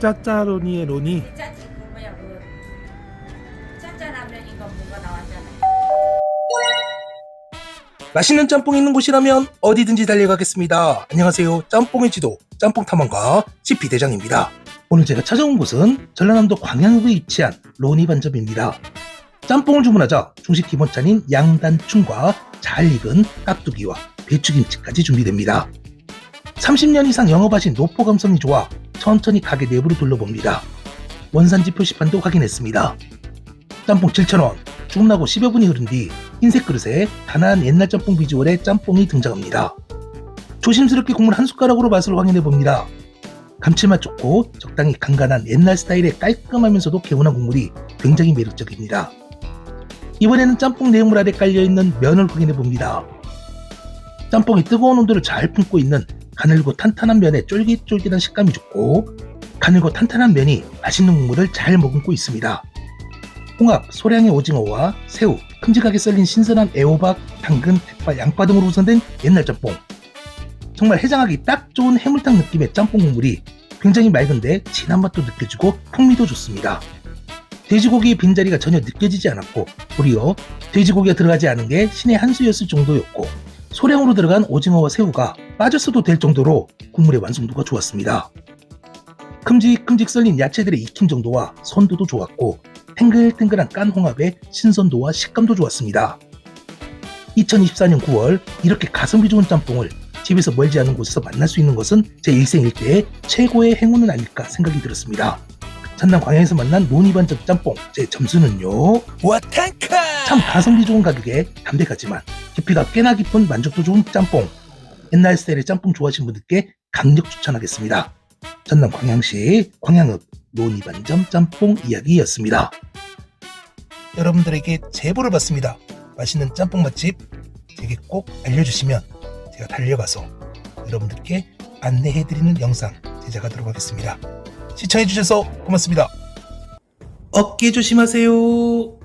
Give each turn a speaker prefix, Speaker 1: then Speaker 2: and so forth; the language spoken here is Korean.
Speaker 1: 짜짜로니의 로니
Speaker 2: 짜지 그 뭐야 그 짠짠하면 이거 뭔가 나왔잖아.
Speaker 1: 맛있는 짬뽕 있는 곳이라면 어디든지 달려가겠습니다. 안녕하세요. 짬뽕의 지도 짬뽕 탐험가 CP 대장입니다. 오늘 제가 찾아온 곳은 전라남도 광양읍에 위치한 로니 반점입니다. 짬뽕을 주문하자 중식 기본찬인 양단충과 잘 익은 깍두기와 배추김치까지 준비됩니다. 30년 이상 영업하신 노포 감성이 좋아 천천히 가게 내부를 둘러봅니다. 원산지 표시판도 확인했습니다. 짬뽕 7,000원, 죽나고 10여 분이 흐른 뒤 흰색 그릇에 단아한 옛날 짬뽕 비주얼의 짬뽕이 등장합니다. 조심스럽게 국물 한 숟가락으로 맛을 확인해 봅니다. 감칠맛 좋고 적당히 간간한 옛날 스타일의 깔끔하면서도 개운한 국물이 굉장히 매력적입니다. 이번에는 짬뽕 내물 아래 깔려있는 면을 확인해 봅니다. 짬뽕이 뜨거운 온도를 잘 품고 있는 가늘고 탄탄한 면에 쫄깃쫄깃한 식감이 좋고 가늘고 탄탄한 면이 맛있는 국물을 잘 머금고 있습니다. 홍합, 소량의 오징어와 새우, 큼직하게 썰린 신선한 애호박, 당근, 대파, 양파 등으로 구성된 옛날 짬뽕. 정말 해장하기 딱 좋은 해물탕 느낌의 짬뽕 국물이 굉장히 맑은데 진한 맛도 느껴지고 풍미도 좋습니다. 돼지고기의 빈자리가 전혀 느껴지지 않았고 도리어 돼지고기가 들어가지 않은 게 신의 한 수였을 정도였고 소량으로 들어간 오징어와 새우가 빠졌어도 될 정도로 국물의 완성도가 좋았습니다. 큼직큼직 썰린 야채들의 익힘 정도와 선도도 좋았고 탱글탱글한 깐 홍합의 신선도와 식감도 좋았습니다. 2024년 9월 이렇게 가성비 좋은 짬뽕을 집에서 멀지 않은 곳에서 만날 수 있는 것은 제 일생 일대의 최고의 행운은 아닐까 생각이 들었습니다. 전남 광양에서 만난 노니반점 짬뽕 제 점수는요 와탄카 참 가성비 좋은 가격에 담백하지만 깊이가 꽤나 깊은 만족도 좋은 짬뽕 옛날 스타일의 짬뽕 좋아하시는 분들께 강력 추천하겠습니다. 전남 광양시 광양읍 노니반점 짬뽕 이야기였습니다. 여러분들에게 제보를 받습니다. 맛있는 짬뽕 맛집 제게 꼭 알려주시면 제가 달려가서 여러분들께 안내해드리는 영상 제작하도록 하겠습니다. 시청해주셔서 고맙습니다. 어깨 조심하세요.